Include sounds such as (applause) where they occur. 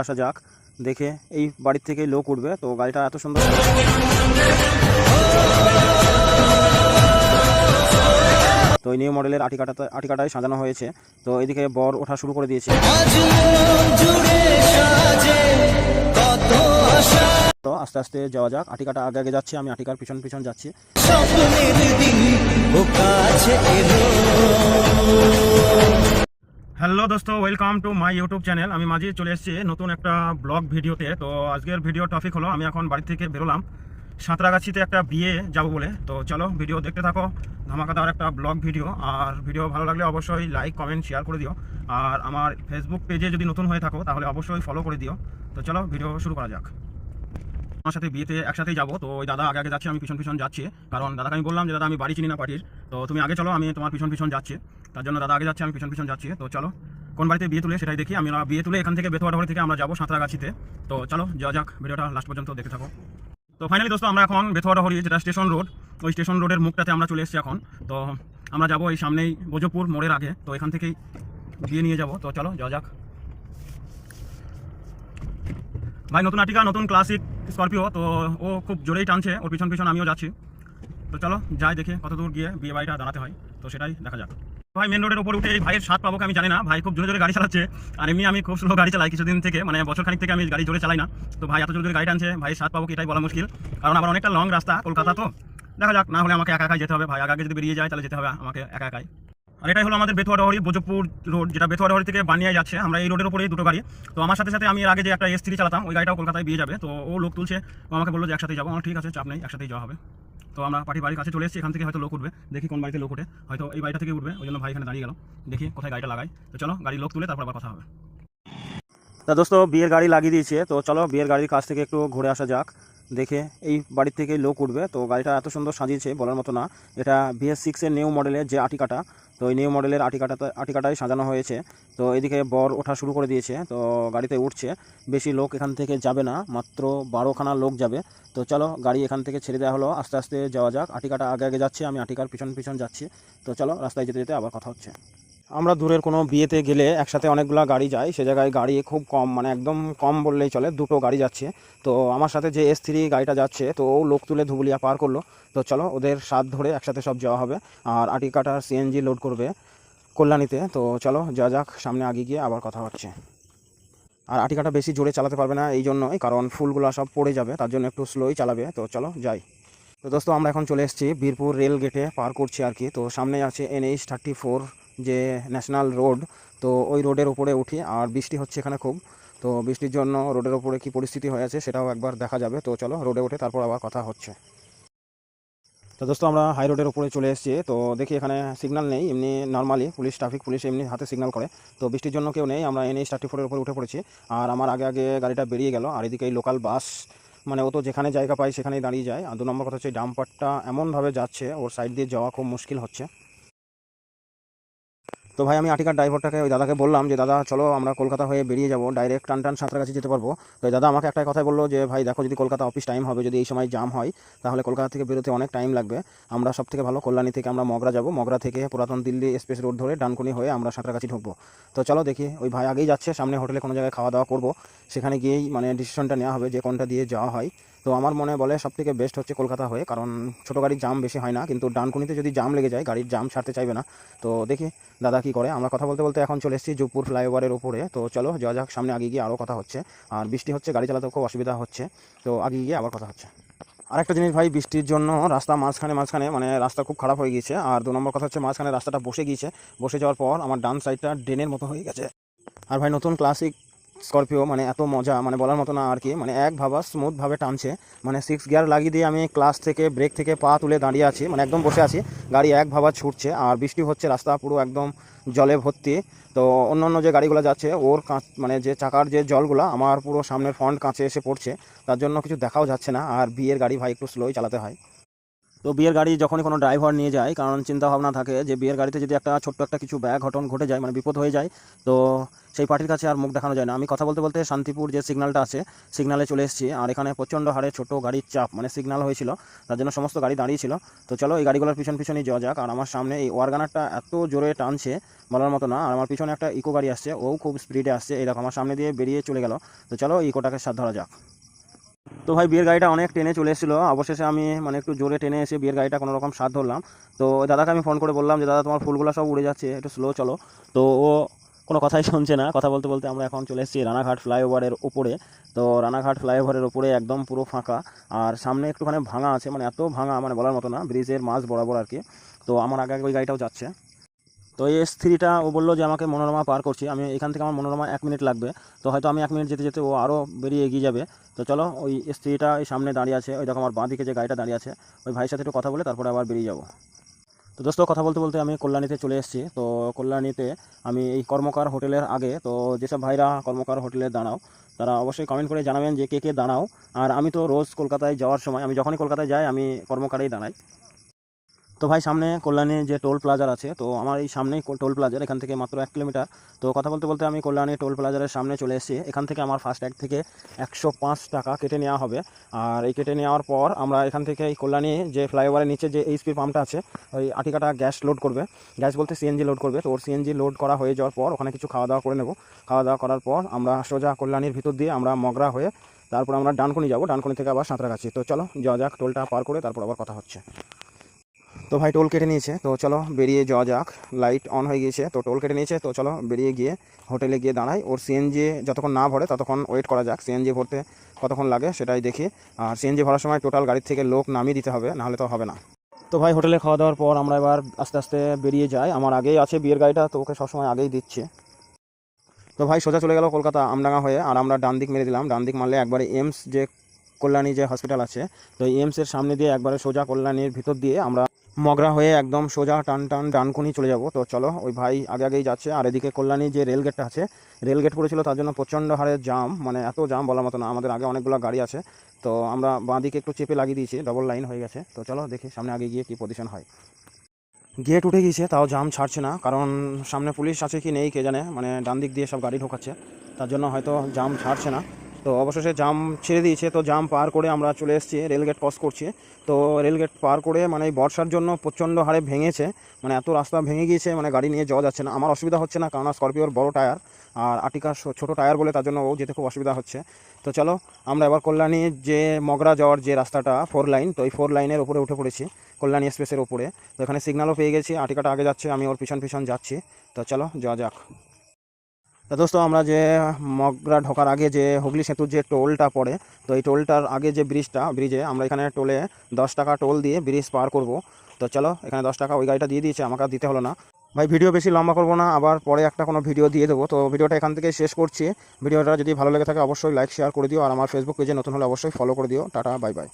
আসা যাক, দেখে এই বাড়ির থেকেই লোক উঠবে। তো গাড়িটা এত সুন্দর তো এই নিউ মডেলের আটিকাটাতে আটিকাটায় সাজানো হয়েছে। তো এদিকে বর ওঠা শুরু করে দিয়েছে। তো আস্তে আস্তে যাওয়া যাক। আটিকাটা আগে আগে যাচ্ছে, আমি আটিকার পিছন পিছন যাচ্ছি। হ্যালো দোস্ত welcome to my YouTube channel আমি মাঝে চলে এসেছি নতুন একটা ব্লগ ভিডিওতে। তো আজকের ভিডিও টপিক হলো, আমি এখন বাড়ি থেকে বেরোলাম। সাঁতরাগাছিতে একটা বিয়ে যাব বলে। তো চলো ভিডিও দেখতে থাকো, ধামাকাদার একটা ব্লগ ভিডিও আর ভিডিও ভালো লাগলে অবশ্যই লাইক কমেন্ট শেয়ার করে দিও। আর আমার ফেসবুক পেজে যদি নতুন হয়ে থাকো, তাহলে অবশ্যই ফলো করে দিও। তো চলো ভিডিও শুরু করা যাক। আমার সাথে বিয়েতে একসাথেই যাব। তো ওই দাদা আগে আগে যাচ্ছে, আমি পিছন পিছন যাচ্ছি। কারণ দাদাকে আমি বললাম যে, দাদা, আমি বাড়ি চিনি না পার্টির। তো তুমি আগে চলো, আমি তোমার পিছন পিছন যাচ্ছি। তার জন্য দাদা আগে যাচ্ছে, আমি পিছন পিছন যাচ্ছি। তো চলো, কোন বাড়িতে বিয়ে তুলে সেটাই দেখি। আমরা বিয়ে তুলে এখান থেকে বেতুয়াডাহরি থেকে আমরা যাব সাঁতরাগাছিতে। তো চলো, যাওয়া যাক, ভিডিওটা লাস্ট পর্যন্ত দেখতে থাকো। তো ফাইনালি দোস্ত, আমরা এখন বেতুয়াডাহরি, যেটা স্টেশন রোড ওই স্টেশন রোডের মুখটাতে আমরা চলে এসেছি এখন। তো আমরা যাব এই সামনেই ভোজপুর মোড়ের আগে। তো এখান থেকেই বিয়ে নিয়ে যাব। তো চলো, যাওয়া যাক। ভাই, নতুন আটিকা নতুন ক্লাসিক স্করপিও, তো ও খুব জোরেই টানছে, ওর পিছন পিছন আমিও যাচ্ছি। তো চলো, যাই দেখে কত দূর গিয়ে বিয়ে বাড়িটা দাঁড়াতে হয়। তো সেটাই দেখা যাক। ভাই মেন রোডের উপর উঠে এই ভাইয়ের স্বাদ পাবো আমি জানি না। ভাই খুব জোরে জোরে গাড়ি চালাচ্ছে, আর এমনি আমি খুব স্লো গাড়ি চালাই কিছুদিন থেকে মানে বছর খানিক থেকে আমি গাড়ি জোরে চালাই না। তো ভাই এত জোরে গাড়ি টানছে ভাই স্বাদ পাবো এটাই বলা মুশকিল। কারণ আবার অনেকটা লং রাস্তা, কলকাতা তো। দেখা যাক, না হলে আমাকে একা একাই যেতে হবে। ভাই আগে যদি বেরিয়ে যায়, তাহলে যেতে হবে আমাকে একা একাই। আর এটাই হলো আমাদের বেতুয়াডাহরি ভোজপুর রোড, যেটা বেতুয়াডাহরি থেকে বানিয়ে যাচ্ছে। আমরা এই রোডের উপরেই দুটো গাড়ি। তো আমার সাথে সাথে আমি এর আগে যে একটা এস চালাতাম, ওই গাড়িটাও কলকাতায় বিয়ে যাবে। তো ও লোক তুলছে, ও আমাকে বলল যে একসাথে যাব। আমার ঠিক আছে, চাপ নেই, একসাথেই যাওয়া হবে। তো আমরা পার্টি বাড়ির কাছে চলে এসেছি, এখান থেকে হয়তো লোক উঠবে। দেখি কোন বাড়িতে লোক উঠে হয়তো এই বাড়িটা থেকে উঠবে, ওই জন্য ভাই এখানে দাঁড়িয়ে গেল। দেখি কোথায় গাড়িটা লাগাই। তো চলো গাড়ি লোক তুলে তারপর আবার কথা হবে। তা দোস্ত, বিয়ের গাড়ি লাগিয়ে দিয়েছে। তো চলো, বিয়ের গাড়ির কাছ থেকে একটু ঘুরে আসা যাক। দেখে এই বাড়ির থেকেই লোক উঠবে। তো গাড়িটা এত সুন্দর সাজিয়েছে বলার মতো না। এটা বিএস সিক্সের নিউ মডেলের যে আটিকাটা, তো এই নিউ মডেলের আটিকাটাতে আটিকাটাই সাজানো হয়েছে। তো এদিকে বর ওঠা শুরু করে দিয়েছে, তো গাড়িতে উঠছে। বেশি লোক এখান থেকে যাবে না, মাত্র বারোখানা লোক যাবে। তো চলো গাড়ি এখান থেকে ছেড়ে দেওয়া হলো, আস্তে আস্তে যাওয়া যাক। আটিকাটা আগে আগে যাচ্ছে, আমি আটিকার পিছন পিছন যাচ্ছি। তো চলো রাস্তায় যেতে যেতে আবার কথা হচ্ছে। আমরা দূরের কোনো বিয়েতে গেলে একসাথে অনেকগুলো গাড়ি যায় সে জায়গায় গাড়ি খুব কম মানে একদম কম বললেই চলে, দুটো গাড়ি যাচ্ছে। তো আমার সাথে যে এস থ্রি গাড়িটা যাচ্ছে, তো ও লোক তুলে ধুবুলিয়া পার করল। তো চলো, ওদের সাথ ধরে একসাথে সব যাওয়া হবে। আর আটিকাটার সিএনজি লোড করবে কল্যাণীতে। তো চলো, যা যাক, সামনে আগে গিয়ে আবার কথা হচ্ছে। আর আটিকাটা বেশি জোরে চালাতে পারবে না এই জন্যই, কারণ ফুলগুলো সব পড়ে যাবে, তার জন্য একটু স্লোই চালাবে। তো চলো, যাই। তো দোস্ত, আমরা এখন চলে এসেছি বীরপুর রেল গেটে পার করছি আর কি। তো সামনে আছে এনএইচ থার্টি ফোর যে ন্যাশনাল রোড তো ওই রোডের উপরে উঠি আর বৃষ্টি হচ্ছে এখানে খুব। তো বৃষ্টির জন্য রোডের উপরে কি পরিস্থিতি হয়ে আছে সেটাও একবার দেখা যাবে। তো চলো রোডে উঠে তারপর আবার কথা হচ্ছে। তো দোস্ত, আমরা হাই রোডের উপরে চলে এসেছি। তো দেখি এখানে সিগনাল নেই, এমনি নর্মালি পুলিশ ট্রাফিক পুলিশ এমনি হাতে সিগনাল করে। তো বৃষ্টির জন্য কেউ নেই, আমরা এনএইচ থার্টি ফোরের উপরে উঠে পড়েছি। আর আমার আগে আগে গাড়িটা বেরিয়ে গেল, আর এদিকে এই লোকাল বাস মানে ও তো যেখানে জায়গা পায় সেখানেই দাঁড়িয়ে যায়। আর দু নম্বর কথা হচ্ছে ডাম্পারটা এমনভাবে যাচ্ছে, ওর সাইড দিয়ে যাওয়া খুব মুশকিল হচ্ছে। তো ভাই আমি আটিকার ড্রাইভারটাকে, ওই দাদাকে বললাম যে, দাদা, চলো আমরা কলকাতা হয়ে বেরিয়ে যাব। ডাইরেক্ট টান টান সাঁতরাগাছি যেতে পারব। তো দাদা আমাকে একটা কথাই বলল যে, ভাই, দেখো, যদি কলকাতা অফিস টাইম হবে, যদি এই সময় জাম হয়, তাহলে কলকাতা থেকে বেরোতে অনেক টাইম লাগবে। আমরা সব থেকে ভালো কল্যাণী থেকে আমরা মগরা যাব। মগরা থেকে পুরাতন দিল্লি এক্সপ্রেস রোড ধরে ডানকুনি হয়ে আমরা সাঁতরাগাছি ঢুকবো। তো চলো দেখি, ওই ভাই আগেই যাচ্ছে, সামনে হোটেলে কোনো জায়গায় খাওয়া দাওয়া করব। সেখানে গিয়েই মানে ডিসিশনটা নেওয়া হবে যে কোনটা দিয়ে যাওয়া হয়। তো আমার মনে বলে সব থেকে বেস্ট হচ্ছে কলকাতা হয়ে, কারণ ছোটো গাড়ির জাম বেশি হয় না, কিন্তু ডানকুনিতে যদি জাম লেগে যায়, গাড়ির জাম ছাড়তে চাইবে না। তো দেখি দাদা কি করে, আমরা কথা বলতে বলতে এখন চলে এসেছি জুপুর ফ্লাইওভারের উপরে। তো চলো যাওয়া যাক, সামনে আগে গিয়ে আরও কথা হচ্ছে। আর বৃষ্টি হচ্ছে, গাড়ি চালাতে খুব অসুবিধা হচ্ছে। তো আগে গিয়ে আবার কথা হচ্ছে। আরেকটা জিনিস ভাই, বৃষ্টির জন্য রাস্তা মাঝখানে মাঝখানে মানে রাস্তা খুব খারাপ হয়ে গিয়েছে। আর দু নম্বর কথা হচ্ছে, মাঝখানে রাস্তাটা বসে গিয়েছে। বসে যাওয়ার পর আমার ডান সাইডটা ড্রেনের মতো হয়ে গেছে। আর ভাই, নতুন ক্লাসিক স্করপিও মানে এত মজা মানে বলার মতো না আর কি মানে এক ভাবা স্মুথভাবে টানছে। মানে সিক্স গিয়ার লাগিয়ে দিয়ে আমি ক্লাস থেকে ব্রেক থেকে পা তুলে দাঁড়িয়ে আছি মানে একদম বসে আছি, গাড়ি এক ভাবা ছুটছে, আর বৃষ্টি হচ্ছে, রাস্তা পুরো একদম জলে ভর্তি। তো অন্য অন্য যে গাড়িগুলো যাচ্ছে, ওর কাঁচ মানে যে চাকার যে জলগুলো, আমার পুরো সামনের ফ্রন্ট কাঁচে এসে পড়ছে, তার জন্য কিছু দেখাও যাচ্ছে না, আর বিয়ের গাড়ি ভাই একটু স্লোই চালাতে হয়। তো বিয়ের গাড়ি যখনই কোনো ড্রাইভার নিয়ে যায়, কারণ চিন্তা ভাবনা থাকে যে বিয়ের গাড়িতে যদি একটা ছোট্ট একটা কিছু ব্যাগ ঘটন ঘটে যায় মানে বিপদ হয়ে যায়, তো সেই পার্টির কাছে আর মুখ দেখানো যায় না। আমি কথা বলতে বলতে শান্তিপুর যে সিগনালটা আছে সিগনালে চলে এসেছি, আর এখানে প্রচণ্ড হারে ছোট গাড়ির চাপ মানে সিগনাল হয়েছিল, তার জন্য সমস্ত গাড়ি দাঁড়িয়েছিল। তো চলো এই গাড়িগুলোর পিছন পিছনেই যাওয়া যাক, আর আমার সামনে এই ওয়ারগানারটা এত জোরে টানছে, বলার মতো না, আর আমার পিছনে একটা ইকো গাড়ি আসছে, ও খুব স্পিডে আসছে দেখো আমার সামনে দিয়ে বেরিয়ে চলে গেল। তো চলো ইকোটাকে সাথ ধরা যাক। তো ভাই বিয়ের গাড়িটা অনেক টেনে চলে এসেছিল। অবশেষে আমি মানে একটু জোরে টেনে এসে বিয়ের গাড়িটা কোনো রকম স্বাদ ধরলাম। তো দাদাকে আমি ফোন করে বললাম যে, দাদা, তোমার ফুলগুলো সব উড়ে যাচ্ছে, একটু স্লো চলো। তো ও কোনো কথাই (laughs) শুনছে না। কথা বলতে বলতে আমরা এখন চলে এসেছি রানাঘাট ফ্লাইওভারের উপরে। তো রানাঘাট ফ্লাইওভারের উপরে একদম পুরো ফাঁকা। আর সামনে একটুখানি ভাঙা আছে মানে এত ভাঙা মানে বলার মতো না, ব্রিজের মাঝ বরাবর আর কি। তো আমার আগে ওই গাড়িটাও যাচ্ছে। তো এই এস থ্রিটা ও বলল যে, আমাকে মনোরমা পার করছি। আমি এখান থেকে আমার মনোরমা এক মিনিট লাগবে। তো হয়তো আমি এক মিনিট যেতে যেতে ও আরও বেরিয়ে এগিয়ে যাবে। তো চলো, ওই এস থ্রিটা এই সামনে দাঁড়িয়ে আছে। ওই দেখো, আমার বাঁ দিকে যে গাড়িটা দাঁড়িয়ে আছে, ওই ভাইয়ের সাথে একটু কথা বলে তারপরে আবার বেরিয়ে যাব। তো দোস্ত, কথা বলতে বলতে আমি কল্যাণীতে চলে এসেছি। তো কল্যাণীতে আমি এই কর্মকার হোটেলের আগে, তো যেসব ভাইরা কর্মকার হোটেলে দাঁড়াও, তারা অবশ্যই কমেন্ট করে জানাবেন যে, কে কে দাঁড়াও। আর আমি তো রোজ কলকাতায় যাওয়ার সময়, আমি যখনই কলকাতায় যাই, আমি কর্মকারেই দাঁড়াই। তো ভাই সামনে কল্যাণী যে টোল প্লাজার আছে, তো আমার এই সামনেই টোল প্লাজার, এখান থেকে মাত্র এক কিলোমিটার। তো কথা বলতে বলতে আমি কল্যাণী টোল প্লাজারের সামনে চলে এসেছি। এখান থেকে আমার ফার্স্ট ট্যাগ থেকে একশো পাঁচ টাকা কেটে নেওয়া হবে। আর এই কেটে নেওয়ার পর আমরা এখান থেকে এই কল্যাণী যে ফ্লাইওভারের নিচে যে এইচপি পাম্পটা আছে, ওই আটিকাটা গ্যাস লোড করবে। গ্যাস বলতে সিএনজি লোড করবে। তো ওর সিএনজি লোড করা হয়ে যাওয়ার পর ওখানে কিছু খাওয়া দাওয়া করে নেব। খাওয়া দাওয়া করার পর আমরা সোজা কল্যাণীর ভিতর দিয়ে আমরা মগরা হয়ে তারপর আমরা ডানকুনি যাব। ডানকুনি থেকে আবার সাঁতরা সাঁতরাগাছি। তো চলো যাওয়া যাক টোলটা পার করে, তারপর আবার কথা হচ্ছে। তো ভাই টোল কেটে নিয়েছে। তো চলো বেরিয়ে যাওয়া যাক। লাইট অন হয়ে গিয়েছে। তো টোল কেটে নিয়েছে। তো চলো বেরিয়ে গিয়ে হোটেলে গিয়ে দাঁড়াই। ওর সিএনজি যতক্ষণ না ভরে ততক্ষণ ওয়েট করা যাক। সিএনজি ভরতে কতক্ষণ লাগে সেটাই দেখি। আর সিএনজি ভরার সময় টোটাল গাড়ির থেকে লোক নামিয়ে দিতে হবে, নাহলে তো হবে না। তো ভাই হোটেলে খাওয়া দাওয়ার পর আমরা এবার আস্তে আস্তে বেরিয়ে যাই। আমার আগেই আছে বিয়ের গাড়িটা, তো ওকে সবসময় আগেই দিচ্ছে। তো ভাই সোজা চলে গেল কলকাতা আমডাঙ্গা হয়ে। আর আমরা ডান দিক মেরে দিলাম। ডান দিক মারলে একবারে এমস যে কল্যাণী যে হসপিটাল আছে, তো এই এমসের সামনে দিয়ে একবারে সোজা কল্যাণীর ভিতর দিয়ে আমরা মগরা হয়ে একদম সোজা টান টান ডানকুনি চলে যাব। তো চলো, ওই ভাই আগে আগেই যাচ্ছে, আর এদিকে কল্যাণী যে রেল গেটটা আছে রেল গেট পড়েছিল তার জন্য প্রচণ্ড হারে জাম মানে এত জাম বলার মতো না, আমাদের আগে অনেকগুলো গাড়ি আছে। তো আমরা বাঁ দিকে একটু চেপে লাগিয়ে দিয়েছি ডবল লাইন হয়ে গেছে। তো চলো দেখি সামনে আগে গিয়ে কী পজিশন হয়। গেট উঠে গিয়েছে, তাও জাম ছাড়ছে না, কারণ সামনে পুলিশ আছে কি নেই, কে জানে মানে ডান দিক দিয়ে সব গাড়ি ঢোকাচ্ছে। তার জন্য হয়তো জাম ছাড়ছে না। তো অবশেষে জাম ছেড়ে দিয়েছে, তো জাম পার করে আমরা চলে এসেছি রেলগেট ক্রস করছি। তো রেলগেট পার করে মানে বর্ষার জন্য প্রচণ্ড হারে ভেঙেছে মানে এত রাস্তা ভেঙে গিয়েছে মানে গাড়ি নিয়ে যাওয়া যাচ্ছে না। আমার অসুবিধা হচ্ছে না, কারণ স্করপিওর বড় টায়ার, আর আটিকা ছোটো টায়ার বলে তার জন্য ও যেতে খুব অসুবিধা হচ্ছে। তো চলো, আমরা এবার কল্যাণী যে মগরা যাওয়ার যে রাস্তাটা ফোর লাইন তো এই ফোর লাইনের উপরে উঠে পড়েছি, কল্যাণী এক্সপ্রেসের উপরে। তো এখানে সিগন্যালও পেয়ে গেছি, আটিকাটা আগে যাচ্ছে, আমি ওর পিছন পিছন যাচ্ছি। তো চলো, যাওয়া যাক। তা দোস্ত, আমরা যে মগরা ঢোকার আগে যে হুগলি সেতুর যে টোলটা পড়ে, তো এই টোলটার আগে যে ব্রিজটা ব্রিজে আমরা এখানে টোলে দশ টাকা টোল দিয়ে ব্রিজ পার করব। তো চলো, এখানে দশ টাকা ওই গাড়িটা দিয়ে দিয়েছে, আমাকে দিতে হলো না। ভাই, ভিডিও বেশি লম্বা করব না, আবার পরে একটা কোনো ভিডিও দিয়ে দেবো। তো ভিডিওটা এখান থেকে শেষ করছি। ভিডিওটা যদি ভালো লেগে থাকে, অবশ্যই লাইক শেয়ার করে দিও। আর আমার ফেসবুক পেজে নতুন হলে অবশ্যই ফলো করে দিও। Tata bye bye